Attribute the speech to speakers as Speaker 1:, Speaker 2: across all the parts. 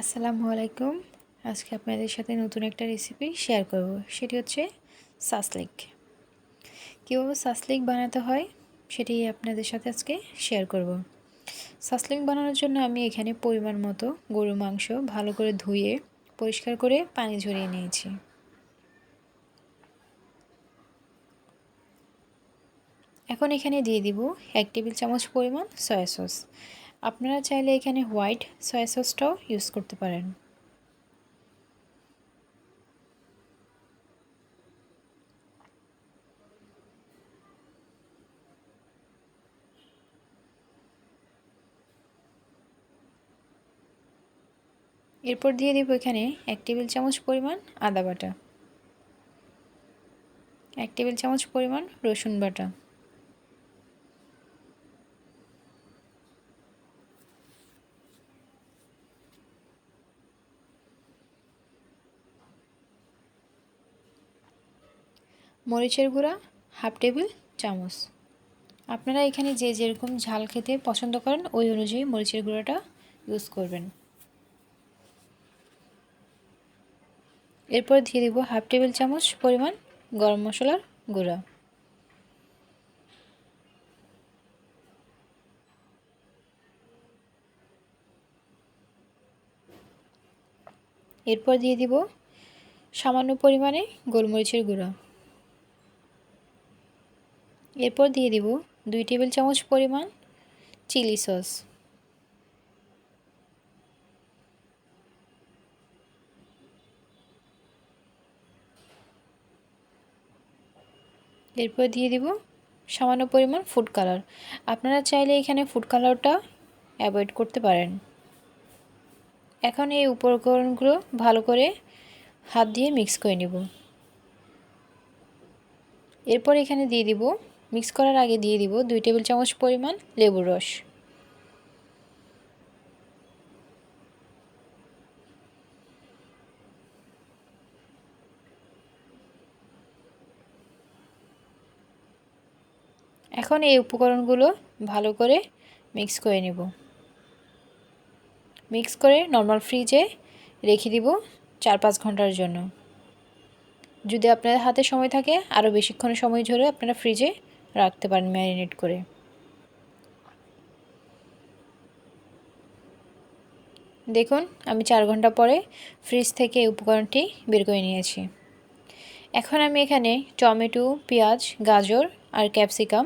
Speaker 1: আসসালামু আলাইকুম। আজকে আপনাদের সাথে নতুন একটা রেসিপি শেয়ার করব। সেটি হচ্ছে সাসলিক কীভাবে সাসলিক বানাতে হয় সেটি আপনাদের সাথে আজকে শেয়ার করব। সাসলিক বানানোর জন্য আমি এখানে পরিমাণ মতো গরু মাংস ভালো করে ধুয়ে, পরিষ্কার করে পানি ঝরিয়ে নিয়েছি। এখন এখানে দিয়ে দিব এক টেবিল চামচ পরিমাণ সয়া সস আপনারা চাইলে এখানে হোয়াইট সয়া সসটাও ইউজ করতে পারেন। এরপর দিয়ে দেবো এখানে এক টেবিল চামচ পরিমাণ আদা বাটা। এক টেবিল চামচ পরিমাণ রসুন বাটা। মরিচের গুঁড়া, হাফ টেবিল চামচ। আপনারা এখানে যে যেরকম ঝাল খেতে পছন্দ করেন, ওই অনুযায়ী মরিচের গুঁড়োটা ইউজ করবেন। এরপর দিয়ে দেবো হাফ টেবিল চামচ পরিমাণ গরম মশলার গুঁড়া। এরপর দিয়ে দিব সামান্য পরিমাণে গোলমরিচের গুঁড়া। এরপর দিয়ে দিব দুই টেবিল চামচ পরিমাণ চিলি সস। এরপর দিয়ে দিব সামান্য পরিমাণ ফুড কালার আপনারা চাইলে এখানে ফুড কালারটা অ্যাভয়েড করতে পারেন। এখন এই উপকরণগুলো ভালো করে হাত দিয়ে মিক্স করে নেব। এরপর এখানে দিয়ে দিব মিক্স করার আগে দিয়ে দিব দুই টেবিল চামচ পরিমাণ লেবুর রস। এখন এই উপকরণগুলো ভালো করে মিক্স করে নেব। মিক্স করে নর্মাল ফ্রিজে রেখে দিব চার পাঁচ ঘণ্টার জন্য। যদি আপনাদের হাতে সময় থাকে, আরও বেশিক্ষণ সময় ধরে আপনারা ফ্রিজে রাখতে পারেন ম্যারিনেট করে। দেখুন, আমি চার ঘণ্টা পরে ফ্রিজ থেকে উপকরণটি বের করে নিয়েছি। এখন আমি এখানে টমেটো, পেঁয়াজ, গাজর আর ক্যাপসিকাম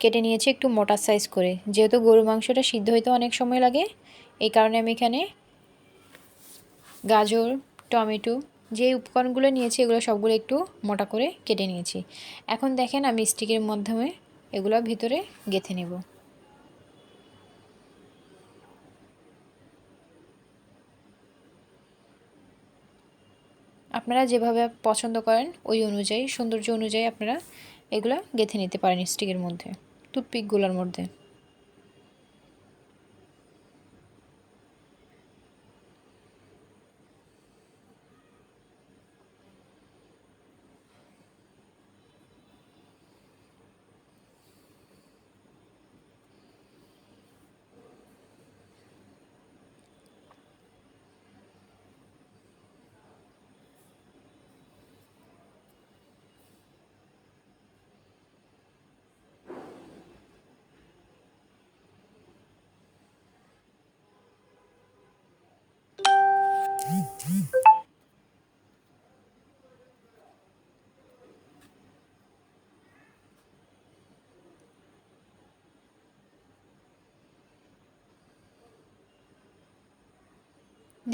Speaker 1: কেটে নিয়েছি একটু মোটা সাইজ করে। যেহেতু গরু মাংসটা সিদ্ধ হইতে অনেক সময় লাগে, এই কারণে আমি এখানে গাজর, টমেটো যে উপকরণগুলো নিয়েছি, এগুলো সবগুলো একটু মোটা করে কেটে নিয়েছি। এখন দেখেন আমি স্টিকের মাধ্যমে এগুলো ভিতরে গেঁথে নেব। আপনারা যেভাবে পছন্দ করেন, ওই অনুযায়ী, সৌন্দর্য অনুযায়ী আপনারা এগুলো গেঁথে নিতে পারেন স্টিকের মধ্যে, টুথপিকগুলোর মধ্যে।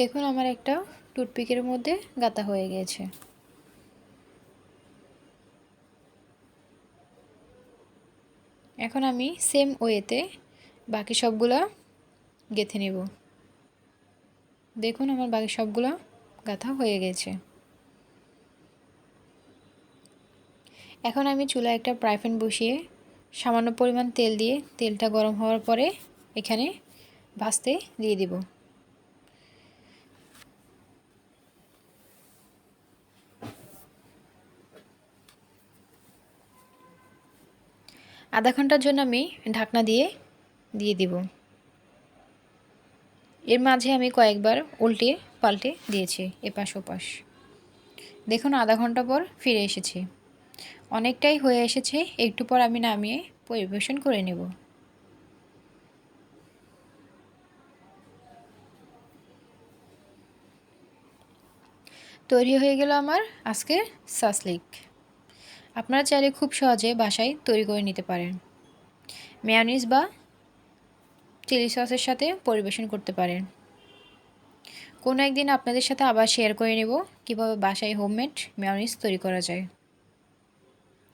Speaker 1: দেখুন, আমার একটা টুথপিকের মধ্যে গাতা হয়ে গেছে। এখন আমি সেম ওয়েতে বাকি সবগুলা গেথে নেব। দেখুন, আমার বাকি সবগুলো গাথা হয়ে গেছে। এখন আমি চুলা একটা প্রাইফেন বসিয়ে সামান্য পরিমাণ তেল দিয়ে তেলটা গরম হওয়ার পরে এখানে ভাজতে দিয়ে দিব। আধা ঘণ্টার জন্য আমি ঢাকনা দিয়ে দিয়ে দিব। এর মাঝে আমি কয়েকবার উল্টে পাল্টে দিয়েছি, এপাশ ওপাশ। দেখুন, আধা ঘণ্টা পর ফিরে এসেছি। অনেকটাই হয়ে এসেছে, একটু পর আমি নামিয়ে পরিবেশন করে নেব। তৈরি হয়ে গেল আমার আজকের সাসলিক আপনারা চাইলে খুব সহজে বাসায় তৈরি করে নিতে পারেন। মেয়নিজ বা চিলি সসের সাথে পরিবেশন করতে পারেন। কোনো একদিন আপনাদের সাথে আবার শেয়ার করে নেব কীভাবে বাসায় হোমমেড মেয়নিজ তৈরি করা যায়।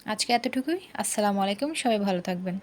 Speaker 1: আজকে এতটুকুই। আসসালামু আলাইকুম। সবাই ভালো থাকবেন।